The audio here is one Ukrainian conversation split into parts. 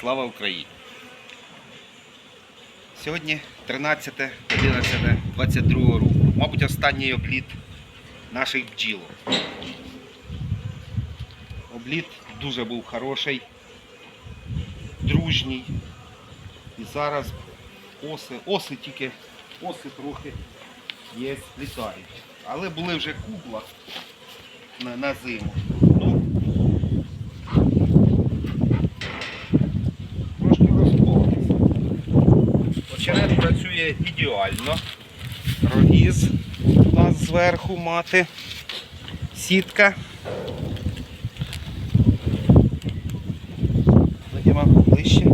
Слава Україні! Сьогодні 13, 11, 22 року. Мабуть, останній обліт наших бджілок. Обліт дуже був хороший, дружній. І зараз оси, оси тільки, оси трохи є, літають. Але були вже кубла на, на зиму. Очерет працює ідеально. Рогіз у нас зверху мати. Сітка. Ходімо ближче.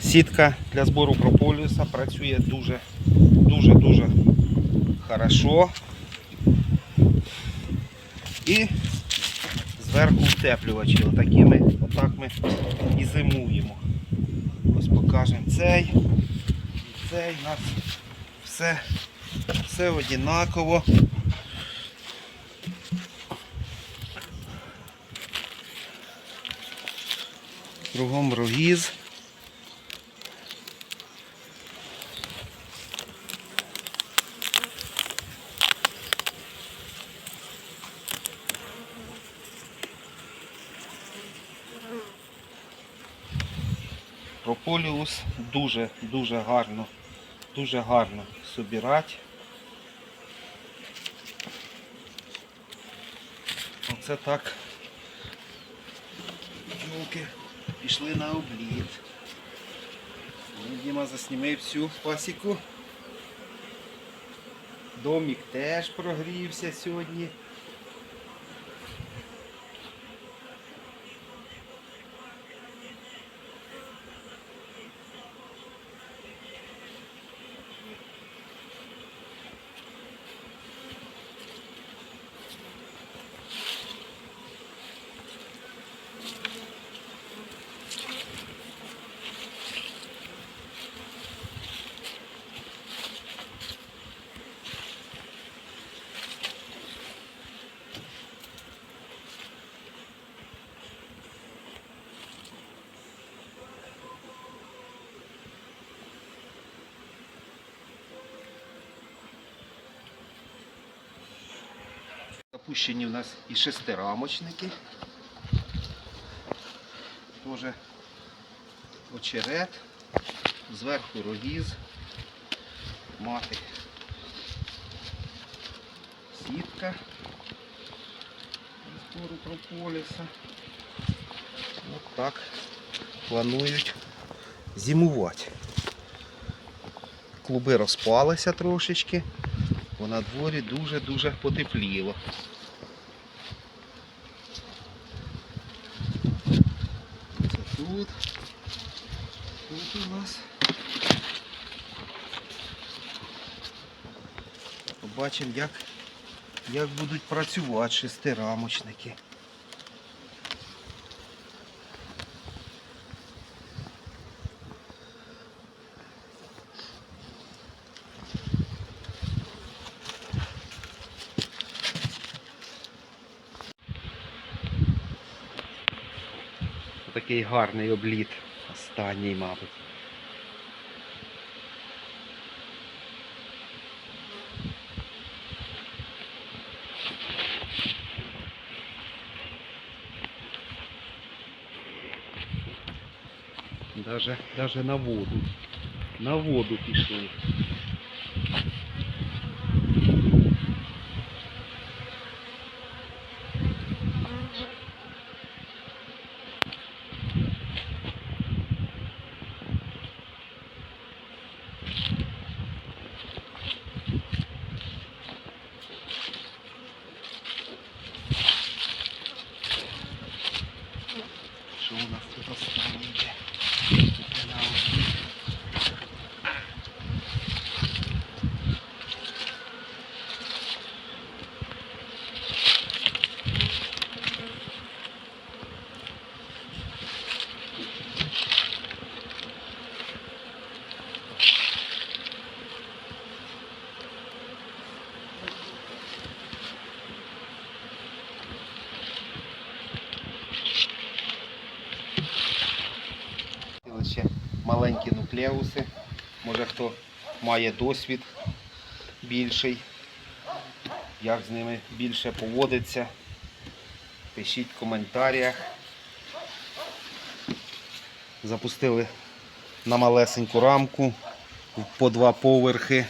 Сітка для збору прополіса працює дуже, дуже, дуже хорошо. І зверху утеплювачі. Отакими, отак ми і зимуємо. Ось покажемо цей. І цей у нас все, все однаково. Кругом рогіз. Прополіус дуже дуже гарно, дуже гарно собирати. Оце так бджолки пішли на обліт. Ну, Діма засніми всю пасіку. Домик теж прогрівся сьогодні. Запущені у нас і шестирамочники. Тоже очерет, зверху рогіз, мати сітка збору прополіса. От так планують зимувати. Клуби розпалися трошечки, бо на дворі дуже-дуже потепліло. Тут. Тут у нас. Побачимо, як, як будуть працювати шестирамочники. Такий гарний обліт. Останній, мабуть. Даже, даже на воду. На воду пішли. Маленькі нуклеуси. Може хто має досвід більший, як з ними більше поводиться. Пишіть в коментарях. Запустили на малесеньку рамку по два поверхи.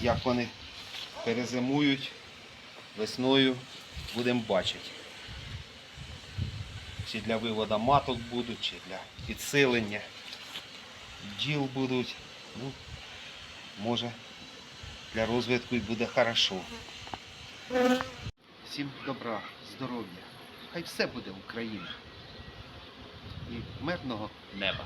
Як вони перезимують весною, будемо бачити. Чи для виводу маток будуть, чи для підсилення бджіл будуть. Ну, може для розвитку і буде хорошо. Всім добра, здоров'я. Хай все буде Україна. І мирного неба.